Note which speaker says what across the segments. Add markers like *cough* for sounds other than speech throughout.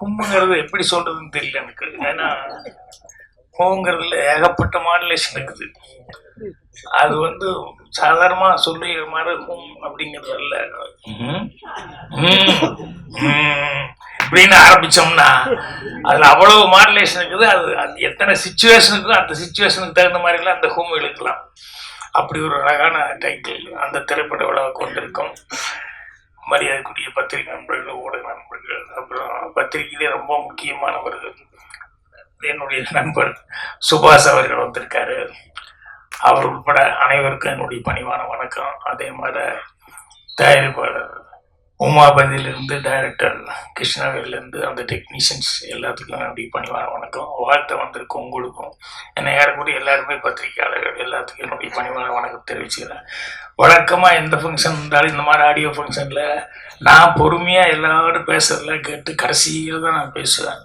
Speaker 1: ஹும்முங்கிறது எப்படி சொல்றதுன்னு தெரியல எனக்கு. ஏன்னா ஹோங்கிறதுல ஏகப்பட்ட மாடுலேஷன் இருக்குது. அது வந்து சாதாரணமா சொல்லி மாதிரி ஹும் அப்படிங்கிறது இல்ல. இப்படின்னு ஆரம்பிச்சோம்னா அதுல அவ்வளவு மாடுலேஷன் இருக்குது. அது அது எத்தனை சுச்சுவேஷனுக்கும் அந்த சுச்சுவேஷனுக்கு தகுந்த மாதிரிலாம் அந்த ஹோம் இழுக்கலாம். அப்படி ஒரு அழகான டைட்டில் அந்த திரைப்பட விழாவை கொண்டிருக்கும். மரியாதைக்குரிய பத்திரிகை நண்பர்கள் ஊடக நண்பர்கள் அப்புறம் பத்திரிகையிலே ரொம்ப முக்கியமானவர்கள் என்னுடைய நண்பர் சுபாஷ் அவர்கள் வந்திருக்காரு. அவர் உட்பட அனைவருக்கும் என்னுடைய பணிவான வணக்கம். அதே மாதிரி தயாரிப்பாளர் உமாபதியிலிருந்து டைரக்டர் கிருஷ்ணகிரிலேருந்து அந்த டெக்னீஷியன்ஸ் எல்லாத்துக்கும் அப்படி பணிவான வணக்கம். வாழ்த்த வந்திருக்கும் உங்களுக்கும். என்னை ஏறக்கூடிய எல்லாருமே பத்திரிகையாளர்கள் எல்லாத்துக்கும் என்னுடைய பணிவான வணக்கம் தெரிவிச்சுக்கிறேன். வழக்கமாக எந்த ஃபங்க்ஷன் இருந்தாலும் இந்த மாதிரி ஆடியோ ஃபங்க்ஷனில் நான் பொறுமையாக எல்லாரும் பேசுறதெல்லாம் கேட்டு கடைசியில் தான் நான் பேசுவேன்.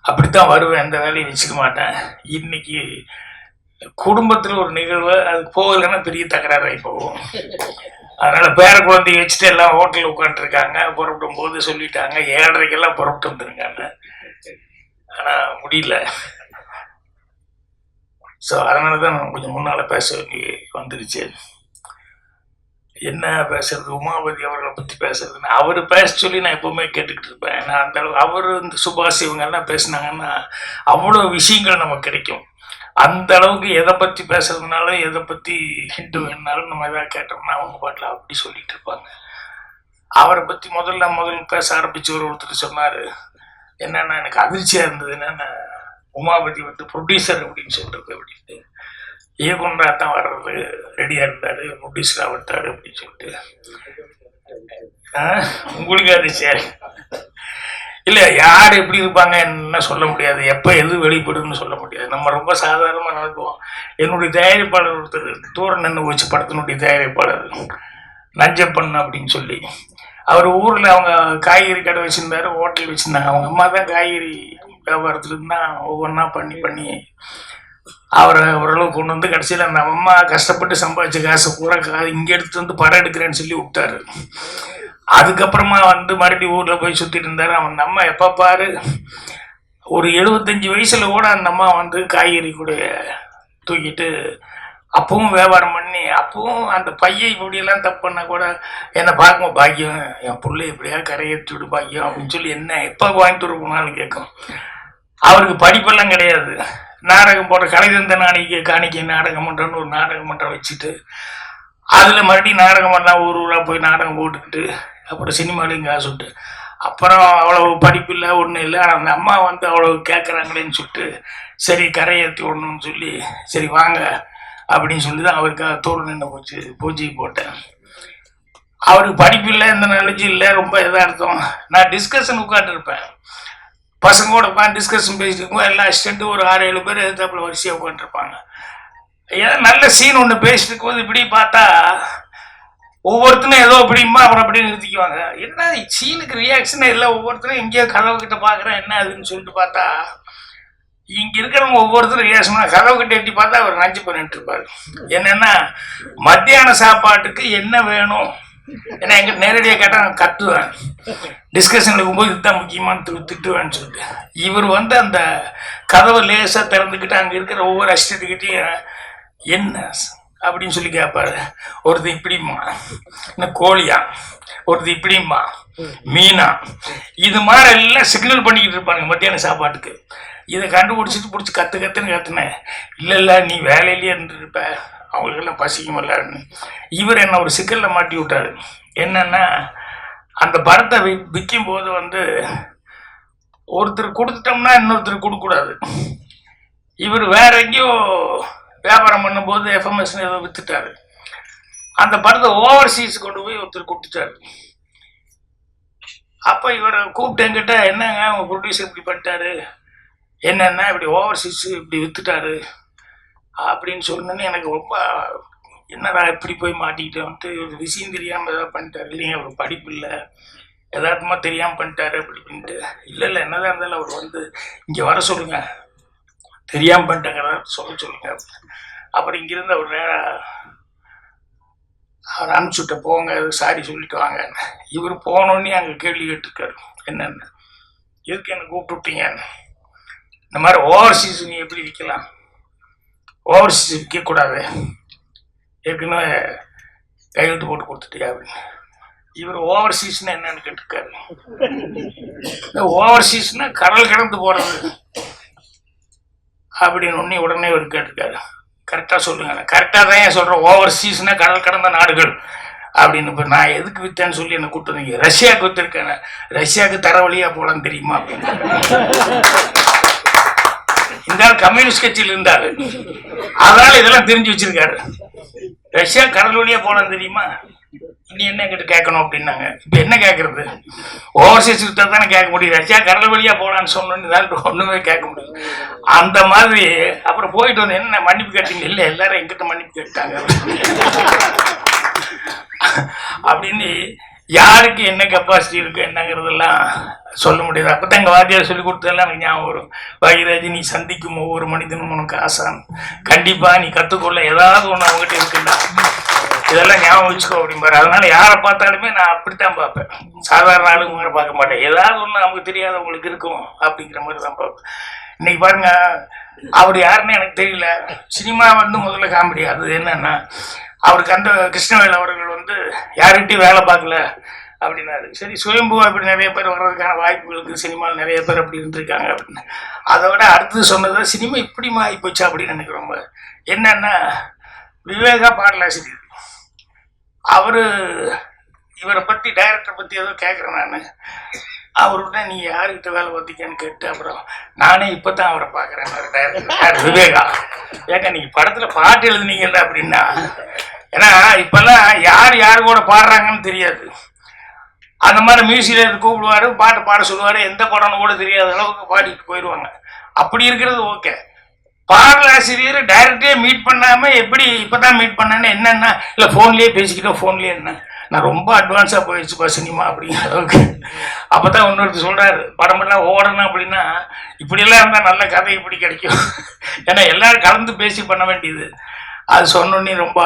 Speaker 1: அப்படித்தான் வருவேன் எந்த வேலையும் வச்சுக்க மாட்டேன். இன்னைக்கு குடும்பத்தில் ஒரு நிகழ்வு அது போகலைன்னா பெரிய தகராறாகி போகும். அதனால் பேர குழந்தைய வச்சுட்டு எல்லாம் ஹோட்டலில் உட்காந்துருக்காங்க புறப்படும் போது சொல்லிட்டாங்க ஏழரைக்கெல்லாம் புறப்பட்டு வந்துருக்காங்க ஆனால் முடியல. ஸோ அதனால தான் நான் கொஞ்சம் முன்னால் பேச வேண்டி வந்துருச்சு. என்ன பேசுறது? உமாபதி அவர்களை பற்றி பேசுறதுன்னு. அவர் பேச சொல்லி நான் எப்போவுமே கேட்டுக்கிட்டு இருப்பேன். நான் அந்த அளவு அவர் இந்த சுபாஷ் இவங்க எல்லாம் பேசுனாங்கன்னா அவ்வளோ விஷயங்கள் நமக்கு கிடைக்கும். அந்த அளவுக்கு எதை பற்றி பேசுறதுனாலும் எதை பற்றி ஹிண்டு வேணுனாலும் நம்ம எதாவது கேட்டோம்னா அவங்க பாட்டில் அப்படி சொல்லிட்டு இருப்பாங்க. அவரை பற்றி முதல்ல முதல்ல பேச ஆரம்பிச்சு ஒரு ஒருத்தர் சொன்னார். என்னென்னா எனக்கு அதிர்ச்சியாக இருந்தது. என்னென்ன உமாபதி வந்து ப்ரொடியூசர் அப்படின்னு சொல்கிறது அப்படின்ட்டு இயக்குனராக தான் வர்றது ரெடியாக இருந்தார் ப்ரொடியூசராக விட்டார் அப்படின்னு சொல்லிட்டு. ஆ, உங்களுக்கு அது சரி இல்லை யார் எப்படி இருப்பாங்க என்ன சொல்ல முடியாது. எப்போ எது வெளிப்படுதுன்னு சொல்ல முடியாது. நம்ம ரொம்ப சாதாரணமாக நடக்குவோம் என்னுடைய தயாரிப்பாளர் ஒருத்தர் தூரம் நின்று வச்சு படத்தினுடைய தயாரிப்பாளர் நஞ்சப்பன் அப்படின்னு சொல்லி. அவர் ஊரில் அவங்க காய்கறி கடை வச்சுருந்தாரு ஹோட்டல் வச்சுருந்தாங்க. அவங்க அம்மா தான் காய்கறி வியாபாரத்துலேருந்து தான் ஒவ்வொன்றா பண்ணி பண்ணி அவரை ஓரளவு கொண்டு வந்து கடைசியில் அந்த அம்மா கஷ்டப்பட்டு சம்பாதிச்ச காசை பூரா கா இங்கே எடுத்துட்டு வந்து படம் எடுக்கிறேன்னு சொல்லி விட்டாரு. அதுக்கப்புறமா வந்து மறுபடியும் ஊரில் போய் சுற்றிட்டு இருந்தாரு. அவன் அம்மா எப்போ பாரு ஒரு எழுபத்தஞ்சு வயசில் கூட அந்த அம்மா வந்து காய்கறி கூட தூக்கிட்டு அப்பவும் வியாபாரம் பண்ணி அப்பவும் அந்த பையன் இப்படியெல்லாம் தப்பு கூட என்னை பார்க்கும் பாக்கியம் என் பிள்ளை இப்படியா கரையேற்றி விடு பாக்கியம் அப்படின்னு சொல்லி என்ன எப்போ வாங்கிட்டு போனாலும் கேட்கும். அவருக்கு படிப்பெல்லாம் கிடையாது. நாடகம் போட்ட கலைதந்த நாளைக்கு காணிக்கை நாடகம் மன்றம்னு ஒரு நாடகம் மன்றம் வச்சுட்டு அதில் மறுபடியும் நாடகம் பண்ணால் ஊர் ஊராக போய் நாடகம் போட்டுக்கிட்டு அப்புறம் சினிமாலையும் காசு விட்டு அப்புறம் அவ்வளவு படிப்பு இல்லை ஒன்றும் இல்லை. அந்த அம்மா வந்து அவ்வளோ கேட்குறாங்களேன்னு சொல்லிட்டு சரி கரையேற்றி விடணும்னு சொல்லி சரி வாங்க அப்படின்னு சொல்லி தான் அவருக்காக தோல் நின்று போச்சு பூஜை போட்டேன். அவருக்கு படிப்பு இல்லை இந்த நாலேஜ் இல்லை ரொம்ப இதாக இருக்கும் நான் டிஸ்கஷன் உட்காந்துருப்பேன் பசங்களோட உட்காந்து டிஸ்கஷன் பேசிட்டு இருக்கோம் எல்லா அசிஸ்டண்ட்டும் ஒரு ஆறு ஏழு பேர் எதிர்த்தாப்புல வரிசையாக உட்காந்துருப்பாங்க ஏன்னா நல்ல சீன் ஒன்று பேசிட்டு இருக்கும்போது இப்படி பார்த்தா ஒவ்வொருத்தனும் ஏதோ அப்படிமா அப்புறம் அப்படியே நிறுத்திக்குவாங்க. என்ன சீனுக்கு ரியாக்ஷனே இல்லை ஒவ்வொருத்தரும் எங்கேயோ கதவு கிட்ட பார்க்குறேன் என்ன அதுன்னு சொல்லிட்டு பார்த்தா இங்கே இருக்கிறவங்க ஒவ்வொருத்தரும் ரியாக்ஷனாக கதவு கிட்ட எட்டி பார்த்தா அவர் நஞ்சு பண்ணிட்டு இருப்பார். என்னென்னா மத்தியான சாப்பாட்டுக்கு என்ன வேணும்? ஏன்னா எங்க நேரடியாக கேட்டால் நான் கத்துவேன். டிஸ்கஷனில் இருக்கும்போது இதுதான் முக்கியமான திரு திட்டுவேன்னு சொல்லிட்டு. இவர் வந்து அந்த கதவை லேசாக திறந்துக்கிட்டு அங்கே இருக்கிற ஒவ்வொரு அசிஸ்டண்ட்டுக்கிட்டையும் என்ன? அப்படின்னு சொல்லி கேட்பாரு ஒருத்தர் இப்படிம்மா. இன்னும் கோழியா? ஒருத்தர் இப்படிம்மா. மீனா? இது மாதிரி எல்லாம் சிக்னல் பண்ணிக்கிட்டு இருப்பாங்க மத்தியான சாப்பாட்டுக்கு. இதை கண்டுபிடிச்சிட்டு பிடிச்சி கற்று கத்துன்னு கத்துனேன். இல்லை இல்லை நீ வேலையிலேயே இருந்துருப்ப. அவங்களுக்கெல்லாம் பசிக்குமில்லன்னு இவர் என்ன ஒரு சிக்கலில் மாட்டி விட்டாரு. என்னென்னா அந்த படத்தை வி விற்கும் போது வந்து ஒருத்தர் கொடுத்துட்டோம்னா இன்னொருத்தர் கொடுக்கக்கூடாது. இவர் வேற எங்கேயோ வியாபாரம் பண்ணும்போது எஃப்எம்எஸ் ஏதோ விற்றுட்டாரு அந்த படத்தை ஓவர்சீஸ் கொண்டு போய் ஒருத்தர் கொடுத்துட்டாரு. அப்போ இவரை கூப்பிட்டு என்கிட்ட என்னங்க உங்கள் ப்ரொடியூசர் இப்படி பண்ணிட்டாரு? என்னென்ன இப்படி ஓவர்சீஸ் இப்படி விற்றுட்டாரு அப்படின்னு சொன்னோன்னே எனக்கு ரொம்ப என்னடா இப்படி போய் மாட்டிக்கிட்டேன்ட்டு விஷயம் தெரியாமல் ஏதாவது பண்ணிட்டாரு இல்லைங்க அவர் படிப்பு இல்லை. எதார்த்தமாக தெரியாமல் பண்ணிட்டாரு அப்படி அப்படின்ட்டு இல்லை இல்லை என்னதான் இருந்தாலும் அவர் வந்து இங்கே வர சொல்லுங்க. தெரியாமல் பண்ணிட்டாங்கிறத சொல்ல சொல்லுங்க. அப்புறம் இங்கேருந்து அவர் நேராக அவர் அனுப்பிச்சுட்ட போங்க சாரி சொல்லிட்டு வாங்க. இவர் போனோடனே அங்கே கேள்வி கேட்டிருக்காரு. என்னென்ன. எதுக்கு என்ன கூப்பிட்டு விட்டீங்க இந்த மாதிரி ஓவர்சீஸ் நீ எப்படி விற்கலாம்? ஓவர் விற்க கூடாது ஏற்கனவே கையெழுத்து போட்டு கொடுத்துட்டியா அப்படின்னு இவர் ஓவர்சீஸ்னா என்னன்னு கேட்டிருக்காரு. ஓவர்சீஸ்னா கடல் கடந்து போறது அப்படின்னு ஒன்னே உடனே இவர் கேட்டிருக்காரு. கரெக்டாக சொல்லுங்க கரெக்டாக தான் ஏன் சொல்கிறேன் ஓவர்சீஸ்னா கடல் கடந்த நாடுகள் அப்படின்னு. இப்போ நான் எதுக்கு வித்தேன்னு சொல்லி என்ன கூப்பிட்டு வந்தீங்க? ரஷ்யாவுக்கு வித்துருக்கேன். ரஷ்யாவுக்கு தர வழியா போகலான்னு தெரியுமா? அப்படின்னு இந்த கம்யூனிஸ்ட் கட்சியில் இருந்தாரு. அதனால இதெல்லாம் தெரிஞ்சு வச்சிருக்காரு. ரஷ்யா கடல் வழியா போனது தெரியுமா? நீ என்ன என்கிட்ட கேட்கணும் அப்படின்னாங்க. இப்போ என்ன கேட்கறது? ஓவர்சீஸ் வித்தா தானே கேட்க முடியும். ரஷ்யா கடல் வழியா போலான்னு சொன்னோன்னு ஒண்ணுமே கேட்க முடியும் அந்த மாதிரி அப்புறம் போயிட்டு வந்து என்ன மன்னிப்பு கேட்டீங்க? இல்லை எல்லாரும் எங்கிட்ட மன்னிப்பு கேட்டாங்க. அப்படின்னு யாருக்கு என்ன கெப்பாசிட்டி இருக்கு என்னங்கிறதெல்லாம் சொல்ல முடியாது. அப்போ தான் எங்கள் வாத்தியார் சொல்லி கொடுத்ததெல்லாம் எனக்கு ஞாபகம் வரும். பாகிராஜ் நீ சந்திக்கும் ஒவ்வொரு மனிதனும் உனக்கு ஆசான் கண்டிப்பாக நீ கற்றுக்கொள்ள ஏதாவது ஒன்று அவங்ககிட்ட இருக்குண்டா இதெல்லாம் ஞாபகம் வச்சுக்கோ அப்படிம்பாரு அதனால யாரை பார்த்தாலுமே நான் அப்படித்தான் பார்ப்பேன். சாதாரண ஆளுங்க பார்க்க மாட்டேன். ஏதாவது ஒன்று நமக்கு தெரியாதவங்களுக்கு இருக்கும் அப்படிங்கிற மாதிரி தான் பார்ப்பேன். இன்னைக்கு பாருங்க அவர் யாருன்னு எனக்கு தெரியல. சினிமா வந்து முதல்ல காமெடி. அது என்னன்னா அவருக்கு அந்த கிருஷ்ணவேல் அவர்கள் வந்து யார்கிட்டயும் வேலை பார்க்கல அப்படின்னாரு. சரி சுயம்பு அப்படி நிறைய பேர் வர்றதுக்கான வாய்ப்புகளுக்கு சினிமாவில் நிறைய பேர் அப்படி இருந்திருக்காங்க அப்படின்னு. அதை விட அடுத்தது சொன்னது சினிமா இப்படிமா ஆகிப்போச்சு அப்படின்னு எனக்கு ரொம்ப என்னன்னா விவேகா பாடலாசிரியர். அவரு இவரை பத்தி டைரக்டர் பத்தி ஏதோ கேட்குறேன் நான். அவர்கிட்ட நீ யாருக்கிட்ட வேலை பார்த்திக்கன்னு கேட்டு அப்புறம் நானே இப்போ தான் அவரை பார்க்குறேன் டைரக்டர் *laughs* விவேகா. ஏங்க நீங்க படத்துல பாட்டு எழுதுனீங்கல்ல அப்படின்னா ஏன்னா இப்பெல்லாம் யார் யார் கூட பாடுறாங்கன்னு தெரியாது. அந்த மாதிரி மியூசிக்கில் கூப்பிடுவாரு பாட்டு பாட சொல்லுவார் எந்த படம்னு கூட தெரியாத அளவுக்கு பாடிட்டு போயிடுவாங்க. அப்படி இருக்கிறது ஓகே. பாடலாசிரியர் டைரக்டே மீட் பண்ணாம எப்படி இப்பதான் மீட் பண்ணேன்னு என்னன்னா இல்ல போன்லயே பேசிக்கிட்டோம் ஃபோன்லேயே என்ன? நான் ரொம்ப அட்வான்ஸாக போயிடுச்சுப்பா சினிமா அப்படிங்கிற அளவுக்கு. அப்போ தான் இன்னொருத்தர் சொல்கிறாரு படமெல்லாம் ஓடணும் அப்படின்னா இப்படியெல்லாம் இருந்தால் நல்ல கதை இப்படி கிடைக்கும். ஏன்னா எல்லோரும் கலந்து பேசி பண்ண வேண்டியது. அது சொன்னோன்னே ரொம்ப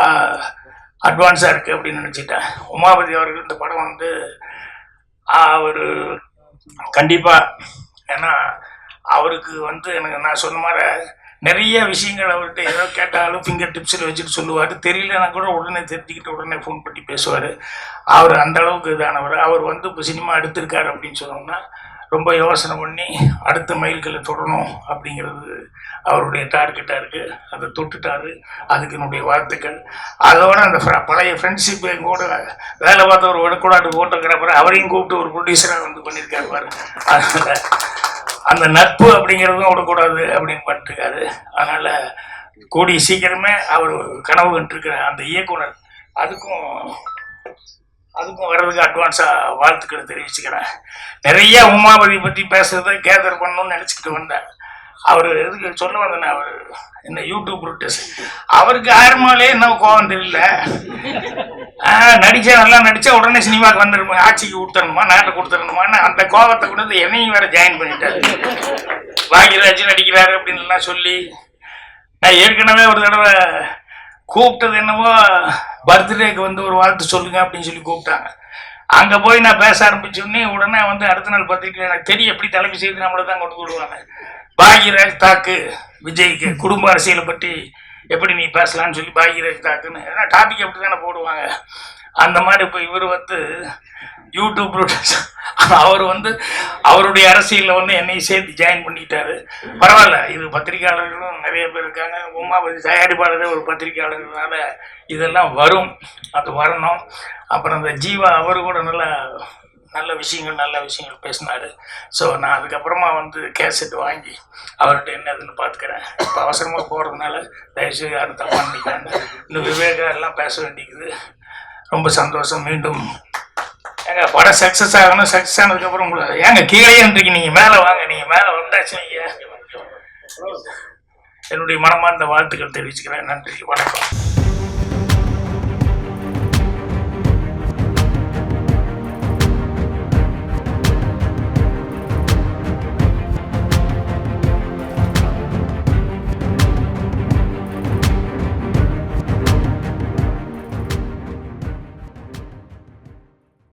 Speaker 1: அட்வான்ஸாக இருக்குது அப்படின்னு நினச்சிட்டேன். உமாபதி அவர்கள் இந்த படம் வந்து அவர் கண்டிப்பாக ஏன்னா அவருக்கு வந்து எனக்கு நான் சொன்ன மாதிரி நிறைய விஷயங்கள் அவர்கிட்ட ஏதோ கேட்டாலும் ஃபிங்கர் டிப்ஸில் வச்சுட்டு சொல்லுவார். தெரியலனா கூட உடனே தெரிஞ்சுக்கிட்டு உடனே ஃபோன் பண்ணி பேசுவார். அவர் அந்த அளவுக்கு இதானவர். அவர் வந்து இப்போ சினிமா எடுத்திருக்காரு அப்படின்னு சொன்னோம்னா ரொம்ப யோசனை பண்ணி அடுத்த மைல்களை தொடரணும் அப்படிங்கிறது அவருடைய டார்கெட்டாக இருக்குது அதை தொட்டுட்டாரு. அதுக்கு என்னுடைய வாழ்த்துக்கள். அதோட அந்த பழைய ஃப்ரெண்ட்ஷிப் கூட வேலை பார்த்த ஒரு வடக்கூடாட்டு ஃபோட்டோகிராஃபர் அவரையும் கூப்பிட்டு ஒரு ப்ரொடியூசராக வந்து பண்ணியிருக்காரு பாருங்க. அதனால் அந்த நட்பு அப்படிங்கிறதும் விடக்கூடாது அப்படின்னு பண்ணிருக்காரு அதனால் கூடிய சீக்கிரமே அவர் கனவு கண்டிருக்கிற அந்த இயக்குனர் அதுக்கும் அதுக்கும் வர்றதுக்கு அட்வான்ஸாக வாழ்த்துக்களை தெரிவிச்சுக்கிறேன். நிறைய உமாபதி பற்றி பேசுறதை கேதர் பண்ணணும்னு நினச்சிக்கிட்டு வந்தேன். அவர் எதுக்கு சொல்ல வந்தேன் அவர் என்ன யூடியூப் ரூட்டஸ் அவருக்கு ஆரம்பமாலே என்ன கோவம் தெரியல. நடிச்சா நல்லா நடிச்சா உடனே சினிமாக்கு வந்துடுமா ஆட்சிக்கு கொடுத்துடணுமா நாட்டை கொடுத்துடணுமான்னு அந்த கோபத்தை கொண்டு என்னையும் வேற ஜாயின் பண்ணிட்டாரு. பாக்யராஜ் நடிக்கிறாரு அப்படின்னு சொல்லி நான் ஏற்கனவே ஒரு தடவை கூப்பிட்டது என்னவோ பர்த்டேக்கு வந்து ஒரு வாழ்த்து சொல்லுங்க அப்படின்னு சொல்லி கூப்பிட்டாங்க. அங்க போய் நான் பேச ஆரம்பிச்சோடனே உடனே வந்து அடுத்த நாள் பத்திரிக்கை எனக்கு தெரியும் எப்படி தலைமை செய்து நம்மளை தான் கொண்டு விடுவாங்க பாக்யராஜ் தாக்கு விஜய்க்கு குடும்ப அரசியலை பற்றி எப்படி நீ பேசலாம்னு சொல்லி பாக்யராஜ் தாக்குன்னு. ஏன்னா டாபிக் அப்படி தானே போடுவாங்க. அந்த மாதிரி இப்போ இவர் வந்து யூடியூப் *laughs* அவர் வந்து அவருடைய அரசியலில் வந்து என்னை சேர்த்து ஜாயின் பண்ணிட்டாரு. பரவாயில்ல இது பத்திரிகையாளர்களும் நிறைய பேர் இருக்காங்க. உமாபதி தயாரிப்பாளரே ஒரு பத்திரிகையாளர்னால இதெல்லாம் வரும். அது வரணும். அப்புறம் இந்த ஜீவா அவர் கூட நல்லா நல்ல விஷயங்கள் நல்ல விஷயங்கள் பேசினாரு. ஸோ நான் அதுக்கப்புறமா வந்து கேசட் வாங்கி அவர்கிட்ட என்ன இதுன்னு பார்த்துக்கிறேன் இப்போ அவசரமாக போகிறதுனால தயவுசெய்து யாரும் தப்பாக நினைக்கிறாங்க இன்னும் விவேகா எல்லாம் பேச வேண்டியது ரொம்ப சந்தோஷம் மீண்டும். ஏங்க படம் சக்ஸஸ் ஆகணும் சக்ஸஸ் ஆனதுக்கப்புறம் உங்களுக்கு ஏங்க கீழே இருக்கீங்க நீங்கள் மேலே வாங்க நீங்கள் மேலே வந்தாச்சு நீங்கள் என்னுடைய மனமார்ந்த வாழ்த்துக்கள் தெரிவிச்சுக்கிறேன். நன்றி வணக்கம்.